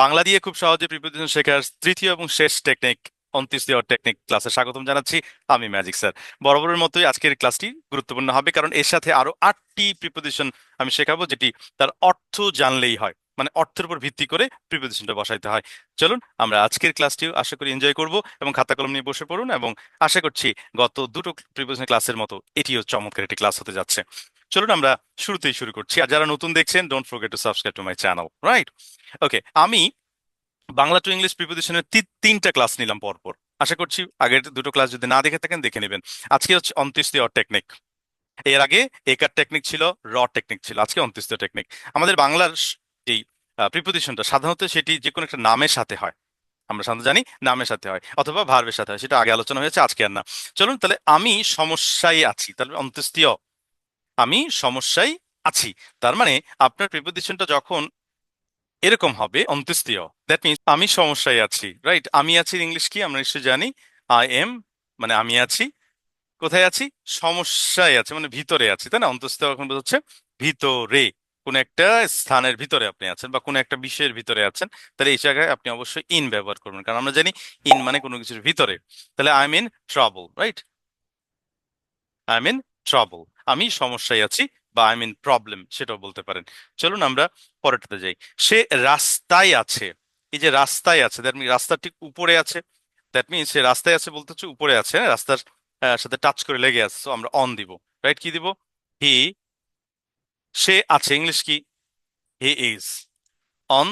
বাংলা দিয়ে খুব সহজে প্রিপোজিশন শেখার তৃতীয় এবং শেষ টেকনিক অন্তিশ দেওয়ার টেকনিক ক্লাসে স্বাগতম জানাচ্ছি আমি ম্যাজিক স্যার বরাবরের মতোই আজকের ক্লাসটি গুরুত্বপূর্ণ হবে, কারণ এর সাথে আরও আটটি প্রিপোজিশন আমি শেখাবো, যেটি তার অর্থ জানলেই হয় মানে অর্থের উপর ভিত্তি করে প্রিপোজিশনটা বসাইতে হয়। চলুন, আমরা আজকের ক্লাসটিও আশা করি এনজয় করব এবং খাতা কলম নিয়ে বসে পড়ুন এবং আশা করছি গত দুটো প্রিপোজিশন ক্লাসের মতো এটিও চমৎকার একটি ক্লাস হতে যাচ্ছে। চলুন আমরা শুরুতেই শুরু করছি। আর যারা নতুন দেখছেন don't forget to subscribe to my channel right okay আমি বাংলা টু ইংলিশ প্রিপোজিশনের তিনটা ক্লাস নিলাম পরপর। আশা করছি আগের দুটো ক্লাস যদি না দেখে থাকেন, দেখে নেবেন। আজকে হচ্ছে অন্ত্যেষ্টিয় টেকনিক এর আগে একার টেকনিক ছিল, র টেকনিক ছিল। আজকে অন্ত্যেষ্টিয় টেকনিক আমাদের বাংলার এই প্রিপোজিশনটা সাধারণত সেটি যে কোনো একটা নামের সাথে হয়। আমরা সাধারণত জানি নামের সাথে হয়, অথবা ভার্বের সাথে হয়। সেটা আগে আলোচনা হয়েছে, আজকে আর না। চলুন তাহলে আমি সমস্যায় আছি। তাহলে অন্ত্যেষ্টিয় আমি সমস্যায় আছি। তার মানে আপনার প্রিপোজিশনটা যখন এরকম হবে, অন্ত্যেষ্টিয়। দ্যাট মিনস আমি সমস্যায় আছি রাইট আমি আছি ইংলিশ কি? আমরা নিশ্চয়ই জানি। আই এম মানে আমি আছি। কোথায় আছি? সমস্যায় আছে মানে ভিতরে আছি, তাই না? অন্তঃস্থ এখন বোঝাচ্ছে ভিতরে। কোন একটা স্থানের ভিতরে আপনি আছেন বা কোন একটা বিষয়ের ভিতরে আছেন, তাহলে এই জায়গায় আপনি অবশ্যই ইন ব্যবহার করবেন। কারণ আমরা জানি ইন মানে কোনো কিছুর ভিতরে। তাহলে I mean trouble right I mean trouble আমি সমস্যায় আছি বা আই মিন প্রবলেম সেটাও বলতে পারেন। চলুন আমরা পরেরটাতে যাই। সে রাস্তায় আছে। এই যে রাস্তায় আছে দ্যাট মিন রাস্তার ঠিক উপরে আছে। দ্যাট মিন সে রাস্তায় আছে বলতে হচ্ছে উপরে আছে হ্যাঁ? রাস্তার সাথে টাচ করে লেগে আছে আমরা অন দিব। রাইট কি দিব? হি সে আছে ইংলিশ কি? He is on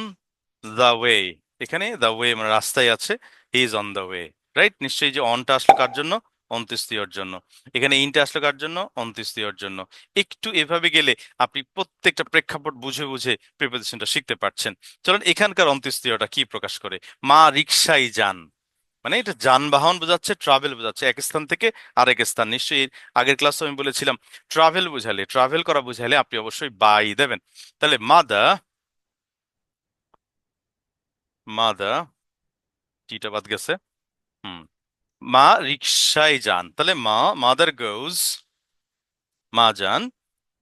the way এখানে দ্য ওয়ে মানে রাস্তায় আছে he is on the way right নিশ্চয়ই যে অনটা আসলো কার জন্য? অন্ত্যেষ্টিয়র জন্য। এখানে ইনটা আসলো কার জন্য? অন্ত্যেষ্টিয়র জন্য। একটু এভাবে গেলে আপনি প্রত্যেকটা প্রেক্ষাপট বুঝে বুঝে প্রিপারেশনটা শিখতে পারছেন। চলুন এখানকার অন্ত্যেষ্টিয়টা কি প্রকাশ করে? মা রিক্সায় যান। মানে এটা যানবাহন বোঝাচ্ছে ট্রাভেল বোঝাচ্ছে। এক স্থান থেকে আরেক স্থান। নিশ্চয়ই আগের ক্লাসে আমি বলেছিলাম ট্রাভেল বুঝালে ট্রাভেল করা বুঝালে আপনি অবশ্যই বাই দেবেন। তাহলে মাদা মাদা টিটা বাদ গেছে। হুম। মা রিক্সায় যান। তাহলে মা, মাদার গোজ মা যান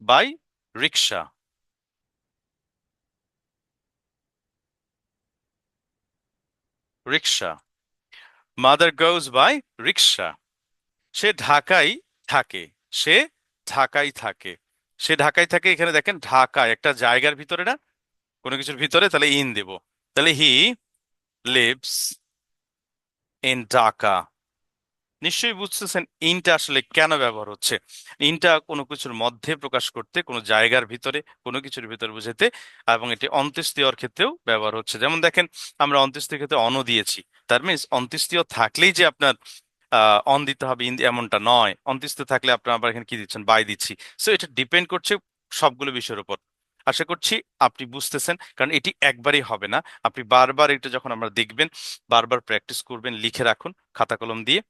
by rickshaw rickshaw mother goes by rickshaw সে ঢাকায় থাকে। সে ঢাকায় থাকে। সে ঢাকায় থাকে এখানে দেখেন ঢাকা, একটা জায়গার ভিতরে না? কোনো কিছুর ভিতরে তাহলে ইন দেব। তাহলে হি লিভস ইন ঢাকা। নিশ্চয়ই বুঝতেছেন ইনটা আসলে কেন ব্যবহার হচ্ছে। ইনটা কোনো কিছুর মধ্যে প্রকাশ করতে, কোনো জায়গার ভিতরে, কোনো কিছুর ভিতরে বুঝাতে এবং এটি অন্ত্যেষ্টিয়র ক্ষেত্রেও ব্যবহার হচ্ছে। যেমন দেখেন, আমরা অন্ত্যেষ্টির ক্ষেত্রে অন দিয়েছি। তার মিনস অন্ত্যেষ্টিয় থাকলেই যে আপনার আহ অন দিতে হবে এমনটা নয়। অন্ত্যেষ্টিয় থাকলে আপনার আবার এখানে কি দিচ্ছেন? বাই দিচ্ছি। সো এটা ডিপেন্ড করছে সবগুলো বিষয়ের উপর। আশা করছি আপনি বুঝতেছেন, কারণ এটি একবারই হবে না। আপনি বারবার এটা যখন আমরা দেখবেন, বারবার প্র্যাকটিস করবেন, লিখে রাখুন, খাতা কলম দিয়ে।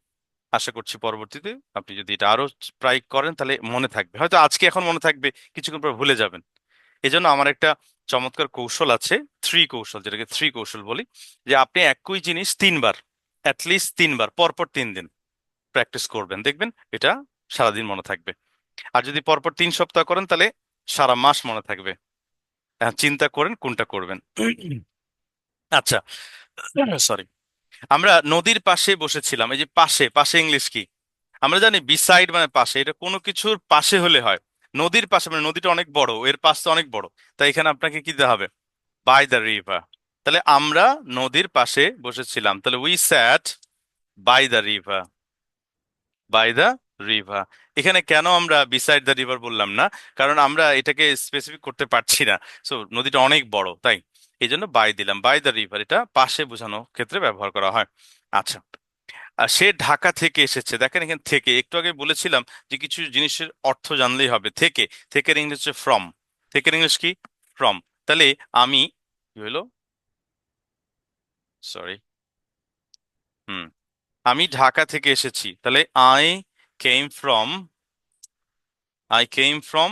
আশা করছি পরবর্তীতে আপনি যদি এটা আরও ট্রাই করেন তাহলে মনে থাকবে। হয়তো আজকে এখন মনে থাকবে, কিছুক্ষণ পর ভুলে যাবেন। এজন্য আমার একটা চমৎকার কৌশল আছে থ্রি কৌশল, যেটাকে থ্রি কৌশল বলি, যে আপনি একই জিনিস তিনবার অ্যাটলিস্ট তিনবার, পরপর তিন দিন প্র্যাকটিস করবেন। দেখবেন এটা সারাদিন মনে থাকবে। আর যদি পরপর তিন সপ্তাহ করেন তাহলে সারা মাস মনে থাকবে। চিন্তা করেন কোনটা করবেন। আচ্ছা সরি আমরা নদীর পাশে বসেছিলাম, এই যে পাশে পাশে ইংলিশ কি? আমরা জানি বিসাইড মানে পাশে, এটা কোনো কিছুর পাশে হলে হয়। নদীর পাশে মানে নদীটা অনেক বড়, এর পাশটা অনেক বড়। তাই এখানে আপনাকে কি দিতে হবে? বাই দ্য রিভার তাহলে আমরা নদীর পাশে বসেছিলাম, তাহলে we sat by the river by the river এখানে কেন আমরা বিসাইড দ্য রিভার বললাম না? কারণ আমরা এটাকে স্পেসিফিক করতে পারছি না। সো নদীটা অনেক বড়, তাই? এই জন্য বাই দিলাম বাই দ্য রিভার এটা পাশে বোঝানোর ক্ষেত্রে ব্যবহার করা হয়। আচ্ছা আর সে ঢাকা থেকে এসেছে, দেখেন এখানে থেকে, একটু আগে বলেছিলাম যে কিছু জিনিসের অর্থ জানলেই হবে, থেকে থেকে ইংলিশ হচ্ছে ফ্রম থেকে ইংলিশ কি? ফ্রম তাহলে আমি, কি হলো? সরি হুম, আমি ঢাকা থেকে এসেছি, তাহলে I came from I came from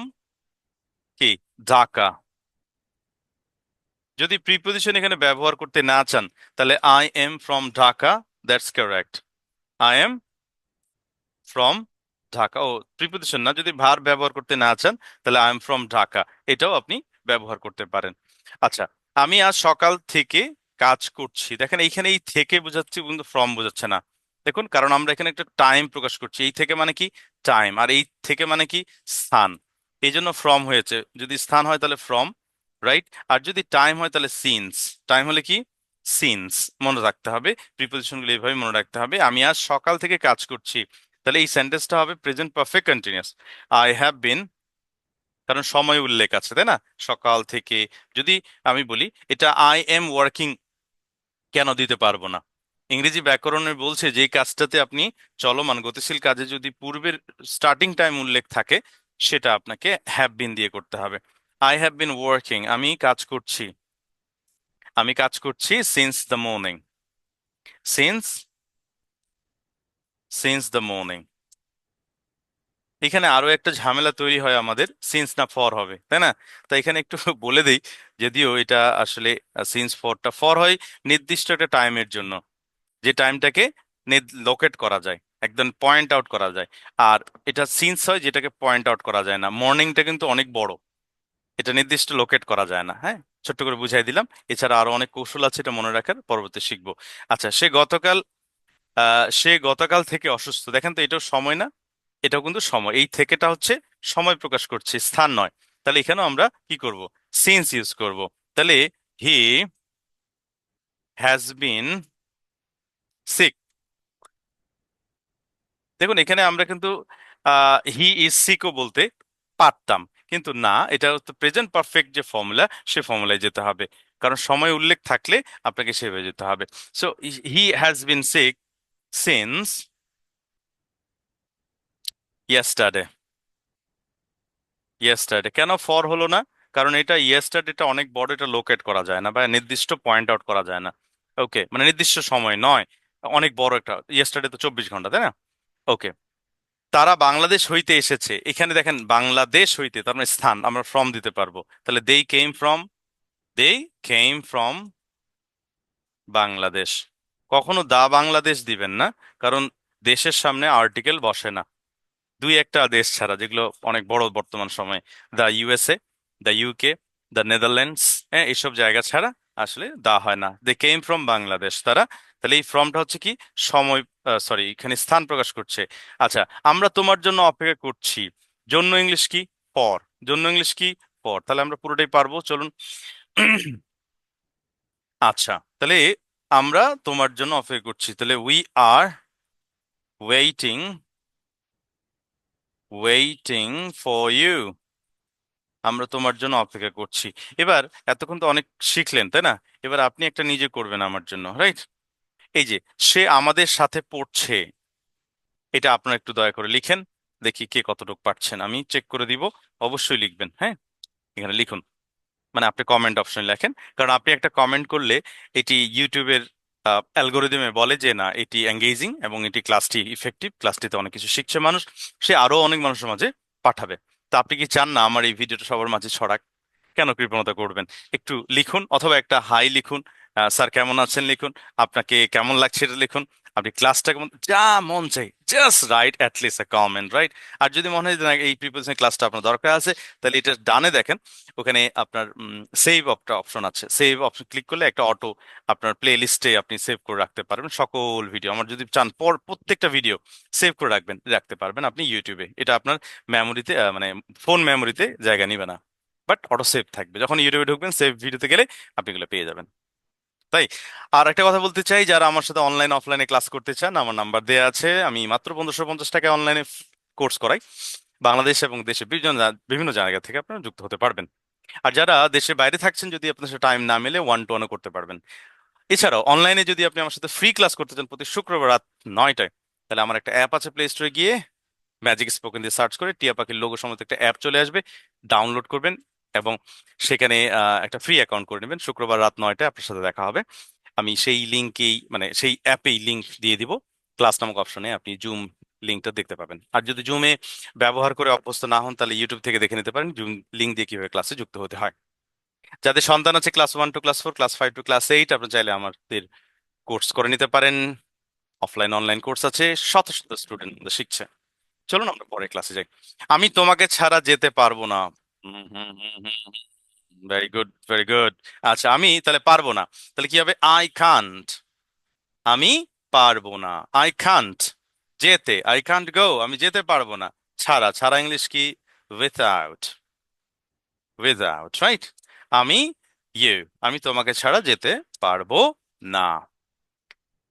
কি? ঢাকা। যদি প্রিপোজিশন এখানে ব্যবহার করতে না চান, তাহলে I am from Dhaka that's correct I am from Dhaka O preposition না, যদি ভার ব্যবহার করতে না চান, তাহলে আই এম ফ্রম ঢাকা এটাও আপনি ব্যবহার করতে পারেন। আচ্ছা আমি আজ সকাল থেকে কাজ করছি। দেখেন, এইখানে এই থেকে বোঝাচ্ছি কিন্তু ফ্রম বোঝাচ্ছে না। দেখুন, কারণ আমরা এখানে একটা টাইম প্রকাশ করছি। এই থেকে মানে কি? টাইম আর এই থেকে মানে কি? স্থান। এই জন্য ফ্রম হয়েছে। যদি স্থান হয় তাহলে ফ্রম রাইট আর যদি টাইম হয় তাহলে সিন্স টাইম হলে কি? সিন্স মনে রাখতে হবে। প্রিপোজিশনগুলো এইভাবে মনে রাখতে হবে। আমি আজ সকাল থেকে কাজ করছি। তাহলে এই সেন্টেন্সটা হবে present perfect continuous I have been কারণ সময় উল্লেখ আছে, তাই না? সকাল থেকে, যদি আমি বলি, এটা আই এম ওয়ার্কিং কেন দিতে পারব না? ইংরেজি ব্যাকরণে বলছে, যে কাজটাতে আপনি চলমান, গতিশীল কাজে যদি পূর্বের স্টার্টিং টাইম উল্লেখ থাকে, সেটা আপনাকে হ্যাভ বিন দিয়ে করতে হবে। আই হ্যাভ বিন ওয়ার্কিং আমি কাজ করছি। আমি কাজ করছি since the morning since since the morning এখানে আরও একটা ঝামেলা তৈরি হয় আমাদের সিন্স না ফর হবে, তাই না? তাই এখানে একটু বলে দিই, যদিও এটা আসলে সিন্স ফরটা ফর হয় নির্দিষ্ট একটা টাইমের জন্য, যে টাইমটাকে লোকেট করা যায়, একদম পয়েন্ট আউট করা যায়। আর এটা সিন্স হয় যেটাকে পয়েন্ট আউট করা যায় না। মর্নিংটা কিন্তু অনেক বড়। এটা নির্দিষ্ট লোকেট করা যায় না হ্যাঁ? ছোট্ট করে বুঝাই দিলাম। এছাড়া আরও অনেক কৌশল আছে এটা মনে রাখার, পরবর্তী শিখব। আচ্ছা সে গতকাল সে গতকাল থেকে অসুস্থ। দেখেন তো, এটাও সময় না, এটাও কিন্তু সময়। এই থেকেটা হচ্ছে সময় প্রকাশ করছে, স্থান নয়। তাহলে এখানেও আমরা কি করব? সিন্স ইউজ করব। তাহলে হি হ্যাজ বিন সিক দেখুন, এখানে আমরা কিন্তু হি ইজ সিকও বলতে পারতাম। কিন্তু না, এটা হচ্ছে প্রেজেন্ট পারফেক্ট যে ফর্মুলা সে ফর্মুলায় যেতে হবে। কারণ সময় উল্লেখ থাকলে আপনাকে সেভাবে যেতে হবে। So he has been sick since yesterday yesterday কেন ফর হলো না? কারণ এটা ইয়েস্টারডেটা অনেক বড় এটা লোকেট করা যায় না বা নির্দিষ্ট পয়েন্ট আউট করা যায় না। ওকে মানে নির্দিষ্ট সময় নয়, অনেক বড় একটা ইয়েস্টারডে তো চব্বিশ ঘণ্টা, তাই না? ওকে তারা বাংলাদেশ হইতে এসেছে। এখানে দেখেন, বাংলাদেশ হইতে, তার মানে স্থান, আমরা ফ্রম দিতে পারব। তাহলে they came from they came from Bangladesh. কখনো দা বাংলাদেশ দিবেন না, কারণ দেশের সামনে আর্টিকেল বসে না। দুই একটা দেশ ছাড়া, যেগুলো অনেক বড় বর্তমান সময়ে। The USA the UK the Netherlands হ্যাঁ এইসব জায়গা ছাড়া আসলে দা হয় না। দে কেম ফ্রম বাংলাদেশ তারা তাহলে এই ফর্মটা হচ্ছে কি? সময় সরি এখানে স্থান প্রকাশ করছে। আচ্ছা আমরা তোমার জন্য অপেক্ষা করছি। জন্য ইংলিশ কি? পর। জন্য ইংলিশ কি? পর। তাহলে আমরা পুরোটাই পারব, চলুন। আচ্ছা তাহলে আমরা তোমার জন্য অপেক্ষা করছি। তাহলে we are waiting waiting for you আমরা তোমার জন্য অপেক্ষা করছি। এবার, এতক্ষণ তো অনেক শিখলেন, তাই না? এবার আপনি একটা নিজে করবেন আমার জন্য রাইট এই যে, সে আমাদের সাথে পড়ছে। এটা আপনারা একটু দয়া করে লিখেন। দেখি কে কতটুকু পারছেন। আমি চেক করে দিব। অবশ্যই লিখবেন হ্যাঁ? এখানে লিখুন। মানে আপনি কমেন্ট অপশন লেখেন। কারণ আপনি একটা কমেন্ট করলে এটি ইউটিউবের অ্যালগোরিদমে বলে যে, না, এটি এঙ্গেজিং এবং এটি ক্লাসটি ইফেক্টিভ ক্লাসটিতে অনেক কিছু শিখছে মানুষ। সে আরও অনেক মানুষের মাঝে পাঠাবে। তো আপনি কি চান না আমার এই ভিডিওটা সবার মাঝে ছড়াক? কেন কৃপণতা করবেন? একটু লিখুন অথবা একটা হাই লিখুন। স্যার কেমন আছেন লিখুন? আপনাকে কেমন লাগছে এটা লিখুন? আপনি ক্লাসটা কেমন? যা মন চাই just right at least a comment right আর যদি মনে হয় এই প্রিপারেশন ক্লাসটা আপনার দরকার আছে, তাহলে এটা ডানে দেখেন, ওখানে আপনার সেভ একটা অপশন আছে। সেভ অপশন ক্লিক করলে একটা অটো আপনার প্লে লিস্টে আপনি সেভ করে রাখতে পারবেন সকল ভিডিও আমার যদি চান পর, প্রত্যেকটা ভিডিও সেভ করে রাখবেন, রাখতে পারবেন আপনি ইউটিউবে এটা আপনার মেমোরিতে মানে ফোন মেমোরিতে জায়গা নিবে না। বাট অটো সেভ থাকবে। যখন ইউটিউবে ঢুকবেন সেভ ভিডিওতে গেলে আপনি এগুলো পেয়ে যাবেন। তাই? আর একটা কথা বলতে চাই, যারা আমার সাথে অনলাইন অফলাইনে ক্লাস করতে চান, আমার নাম্বার দেওয়া আছে। আমি মাত্র পনেরোশো পঞ্চাশ টাকায় অনলাইনে কোর্স করাই। বাংলাদেশ এবং দেশে বিভিন্ন বিভিন্ন জায়গা থেকে আপনারা যুক্ত হতে পারবেন। আর যারা দেশের বাইরে থাকছেন, যদি আপনার সাথে টাইম না মেলে ওয়ান টু ওয়ানও করতে পারবেন। এছাড়াও অনলাইনে যদি আপনি আমার সাথে ফ্রি ক্লাস করতে চান প্রতি শুক্রবার রাত নয়টায়, তাহলে আমার একটা অ্যাপ আছে প্লে স্টোরে গিয়ে ম্যাজিক স্পোকেন দিয়ে সার্চ করে টিয়া পাখির লোগো সমস্ত একটা অ্যাপ চলে আসবে। ডাউনলোড করবেন। এবং সেখানে একটা ফ্রি অ্যাকাউন্ট করে নেবেন। শুক্রবার রাত নয়টায় আপনার সাথে দেখা হবে। আমি সেই লিঙ্কেই মানে সেই অ্যাপেই লিঙ্ক দিয়ে দিব। ক্লাস নামক অপশনে আপনি জুম লিঙ্কটা দেখতে পাবেন। আর যদি জুমে ব্যবহার করে অভ্যস্ত না হন, তাহলে ইউটিউব থেকে দেখে নিতে পারেন। জুম লিঙ্ক দিয়ে কীভাবে ক্লাসে যুক্ত হতে হয়। যাদের সন্তান আছে class one two class four class five to class eight আপনি চাইলে আমাদের কোর্স করে নিতে পারেন। অফলাইন অনলাইন কোর্স আছে। শত শত স্টুডেন্ট শিখছে। চলুন আমরা পরে ক্লাসে যাই। আমি তোমাকে ছাড়া যেতে পারব না। ভেরি গুড ভেরি গুড আচ্ছা আমি তাহলে পারব না। তাহলে কি হবে? আই কান্ট আমি পারব না। আই কান্ট যেতে। আই কান্ট গো আমি যেতে পারব না। ছাড়া। ছাড়া ইংলিশ কি? উইথাউট উইথাউট রাইট আমি ইউ আমি তোমাকে ছাড়া যেতে পারব না।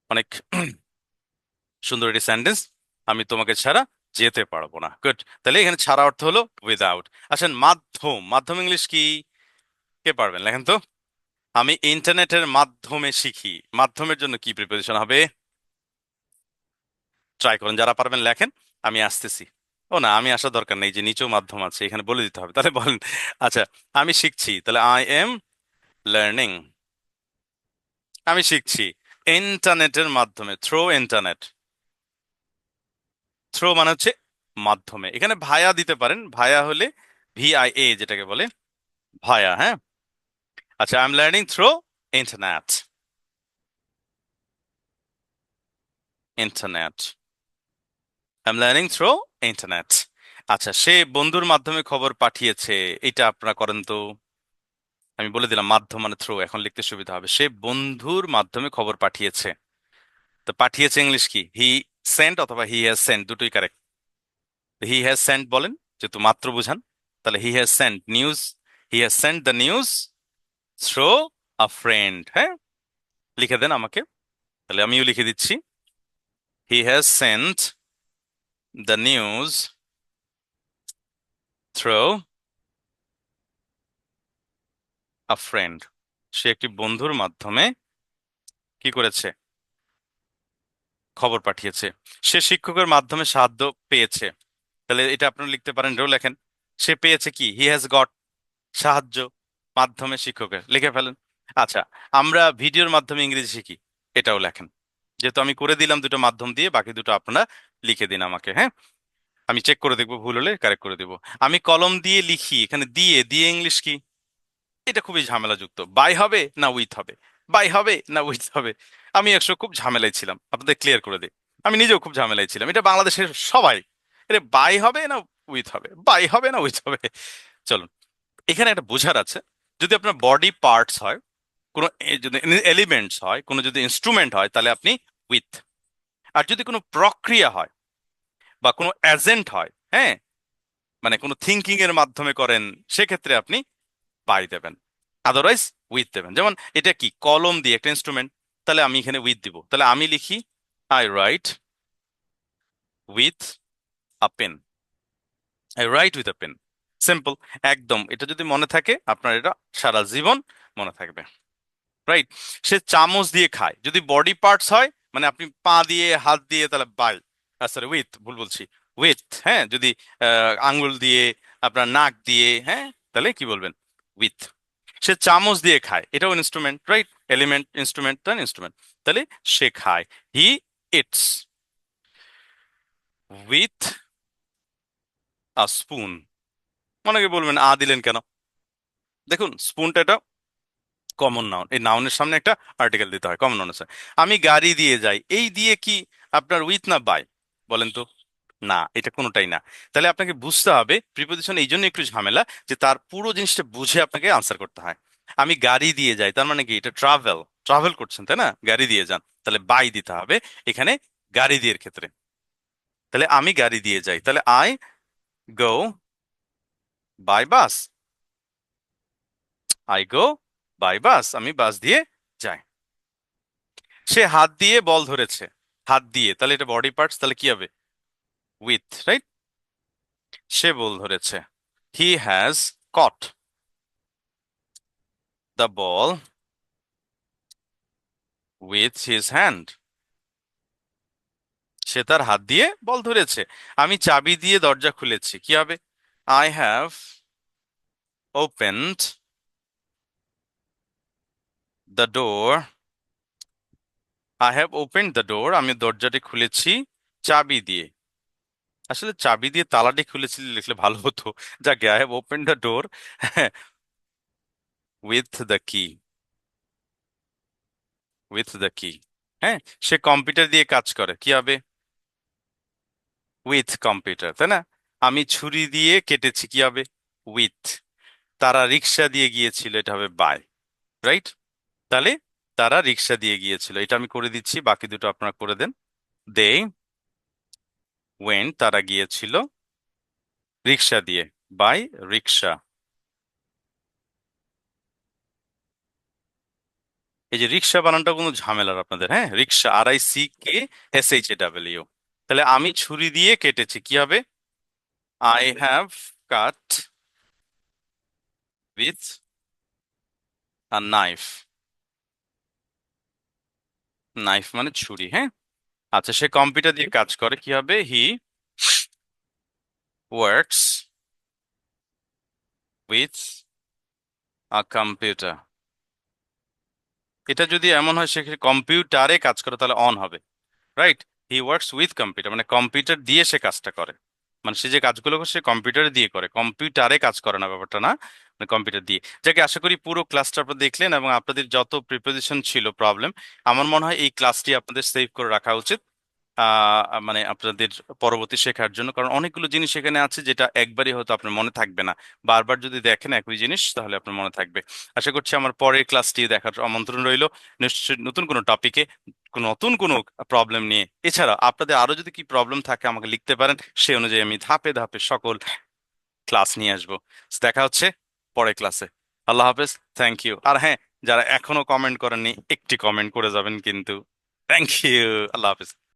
অনেক সুন্দর একটি সেন্টেন্স আমি তোমাকে ছাড়া যেতে পারব না। গুড তাহলে এখানে ছাড়া অর্থ হলো উইদাউট আসেন মাধ্যম। মাধ্যম ইংলিশ কি? কে পারবেন লেখেন তো? আমি ইন্টারনেটের মাধ্যমে শিখি। মাধ্যমের জন্য কি প্রিপারেশন হবে? ট্রাই করেন। যারা পারবেন লেখেন, আমি আসতেছি। ও না, আমি আসার দরকার নেই, যে নিচেও মাধ্যম আছে, এখানে বলে দিতে হবে। তাহলে বলেন আচ্ছা আমি শিখছি। তাহলে আই এম লার্নিং আমি শিখছি। ইন্টারনেটের মাধ্যমে থ্রো ইন্টারনেট থ্রো মানে হচ্ছে মাধ্যমে। এখানে ভায়া দিতে পারেন। ভায়া হলে ভিআইএ যেটাকে বলে, ভায়া হ্যাঁ? আচ্ছা I am learning through internet internet I am learning through internet আচ্ছা সে বন্ধুর মাধ্যমে খবর পাঠিয়েছে, এটা আপনারা করেন তো। আমি বলে দিলাম, মাধ্যম মানে থ্রো এখন লিখতে সুবিধা হবে। সে বন্ধুর মাধ্যমে খবর পাঠিয়েছে। তো পাঠিয়েছে ইংলিশ কি? হি সেন্ট অথবা হি হ্যাজ সেন্ট দুটোই কারেক্ট হি হ্যাজ সেন্ট বলেন, যেহেতু মাত্র বুঝান, তাহলে he has sent news he has sent the news through a friend হ্যাঁ? লিখে দেন আমাকে, তাহলে আমিও লিখে দিচ্ছি। He has sent the news through a friend সে একটি বন্ধুর মাধ্যমে কি করেছে? খবর পাঠিয়েছে। সে শিক্ষকের মাধ্যমে সাহায্য পেয়েছে। তাহলে এটা আপনারা লিখতে পারেন, এটাও লেখেন। সে পেয়েছে কি? হি হ্যাজ গট সাহায্য মাধ্যমে শিক্ষকের। লিখে ফেলেন। আচ্ছা আমরা ভিডিওর মাধ্যমে ইংরেজি শিখি, এটাও লেখেন। যেহেতু আমি করে দিলাম দুটো মাধ্যম দিয়ে, বাকি দুটো আপনারা লিখে দিন আমাকে হ্যাঁ? আমি চেক করে দেখব, ভুল হলে কারেক্ট করে দেবো। আমি কলম দিয়ে লিখি, এখানে দিয়ে দিয়ে ইংলিশ কি? এটা খুবই ঝামেলাযুক্ত। বাই হবে না উইথ হবে? বাই হবে না উইথ হবে। আমি একশো খুব ঝামেলায় ছিলাম, আপনাদের ক্লিয়ার করে দিই। আমি নিজেও খুব ঝামেলায় ছিলাম। এটা বাংলাদেশের সবাই। এটা বাই হবে না উইথ হবে? বাই হবে না উইথ হবে? চলুন, এখানে একটা বোঝার আছে। যদি আপনার বডি পার্টস হয়, কোনো যদি এলিমেন্টস হয়, কোনো যদি ইনস্ট্রুমেন্ট হয়, তাহলে আপনি উইথ আর যদি কোনো প্রক্রিয়া হয়, বা কোনো এজেন্ট হয় হ্যাঁ? মানে কোনো থিঙ্কিং এর মাধ্যমে করেন, সেক্ষেত্রে আপনি বাই দেবেন। আদারওয়াইজ উইথ দেবেন। যেমন এটা কি? কলম দিয়ে একটা ইনস্ট্রুমেন্ট তাহলে আমি এখানে উইথ দিব। তাহলে আমি লিখি I write with a pen I write with a pen simple একদম। এটা যদি মনে থাকে, আপনার এটা সারা জীবন মনে থাকবে। রাইট সে চামচ দিয়ে খায়। যদি বডি পার্টস হয় মানে আপনি পা দিয়ে, হাত দিয়ে, তাহলে বাই সরি উইথ ভুল বলছি। উইথ হ্যাঁ? যদি আঙ্গুল দিয়ে, আপনার নাক দিয়ে হ্যাঁ? তাহলে কি বলবেন? উইথ সে চামচ দিয়ে খায়। এটাও ইনস্ট্রুমেন্ট রাইট এলিমেন্ট ইনস্ট্রুমেন্ট তার ইনস্ট্রুমেন্ট তাহলে সে খায়। He eats with a spoon অনেকে বলবেন, আ, দিলেন কেন? দেখুন স্পুনটা এটা কমন নাউন এই নাউনের সামনে একটা আর্টিকেল দিতে হয় কমন নাউন আছে আমি গাড়ি দিয়ে যাই, এই দিয়ে কি আপনার উইথ না বাই বলেন তো। না, এটা কোনোটাই না। তাহলে আপনাকে বুঝতে হবে প্রিপোজিশন এই জন্য একটু ঝামেলা যে তার পুরো জিনিসটা বুঝে আপনাকে আনসার করতে হয়। আমি গাড়ি দিয়ে যাই, তার মানে কি? এটা ট্রাভেল ট্রাভেল করছেন, তাই না? গাড়ি দিয়ে যান। তাহলে বাই দিতে হবে, এখানে গাড়ি দিয়ে ক্ষেত্রে। তাহলে আমি গাড়ি দিয়ে যাই, তাহলে I go by bus I go by bus আমি বাস দিয়ে যাই। সে হাত দিয়ে বল ধরেছে, হাত দিয়ে, তাহলে এটা বডি পার্টস তাহলে কি হবে? উইথ রাইট সে বল ধরেছে। He has caught the ball with his hand সে তার হাত দিয়ে বল ধরেছে। আমি চাবি দিয়ে দরজা খুলেছি। কি হবে? I have opened the door I have opened the door আমি দরজাটি খুলেছি চাবি দিয়ে। আসলে চাবি দিয়ে তালাটি খুলেছি লিখলে ভালো হতো। যাকে I have open the door with the key with the key হ্যাঁ? সে কম্পিউটার দিয়ে কাজ করে, কি হবে? উইথ কম্পিউটার, তাই না? আমি ছুরি দিয়ে কেটেছি, কি হবে? উইথ তারা রিক্সা দিয়ে গিয়েছিল, এটা হবে বাই রাইট তাহলে তারা রিক্সা দিয়ে গিয়েছিল, এটা আমি করে দিচ্ছি, বাকি দুটো আপনারা করে দেন। দে ওয়েন তারা গিয়েছিল রিক্সা দিয়ে বাই রিক্সা এই যে রিক্সা বানানটা কোনো ঝামেলার আপনাদের হ্যাঁ? রিক্সা R I C K S H A W তাহলে আমি ছুরি দিয়ে কেটেছি, কি হবে? I have cut with a knife knife মানে ছুরি হ্যাঁ? আচ্ছা সে কম্পিউটার দিয়ে কাজ করে, কি হবে? He works with a computer এটা যদি এমন হয়, সে কম্পিউটারে কাজ করে, তাহলে অন হবে right he works with computer মানে কম্পিউটার দিয়ে সে কাজটা করে। মানে সে যে কাজগুলো করে, সে কম্পিউটারে দিয়ে করে। কম্পিউটারে কাজ করে না ব্যাপারটা না। কম্পিউটার দিয়ে। যাকে, আশা করি পুরো ক্লাসটা আপনারা দেখলেন এবং আপনাদের যত প্রিপোজিশন ছিল প্রবলেম আমার মনে হয় এই ক্লাসটি আপনাদের সেভ করে রাখা উচিত মানে আপনাদের পরবর্তী শেখার জন্য। কারণ অনেকগুলো জিনিস এখানে আছে যেটা একবারই হয়তো আপনার মনে থাকবে না। বারবার যদি দেখেন একই জিনিস, তাহলে আপনার মনে থাকবে। আশা করছি আমার পরের ক্লাসটি দেখার আমন্ত্রণ রইল। নিশ্চয়ই নতুন কোনো টপিকে নতুন কোনো প্রবলেম নিয়ে। এছাড়া আপনাদের আরও যদি কি প্রবলেম থাকে, আমাকে লিখতে পারেন। সেই অনুযায়ী আমি ধাপে ধাপে সকল ক্লাস নিয়ে আসব। দেখা হচ্ছে। পরের ক্লাসে আল্লাহ হাফেজ থ্যাংক ইউ আর হ্যাঁ যারা এখনও কমেন্ট করেননি, একটি কমেন্ট করে যাবেন কিন্তু। থ্যাংক ইউ আল্লাহ হাফেজ।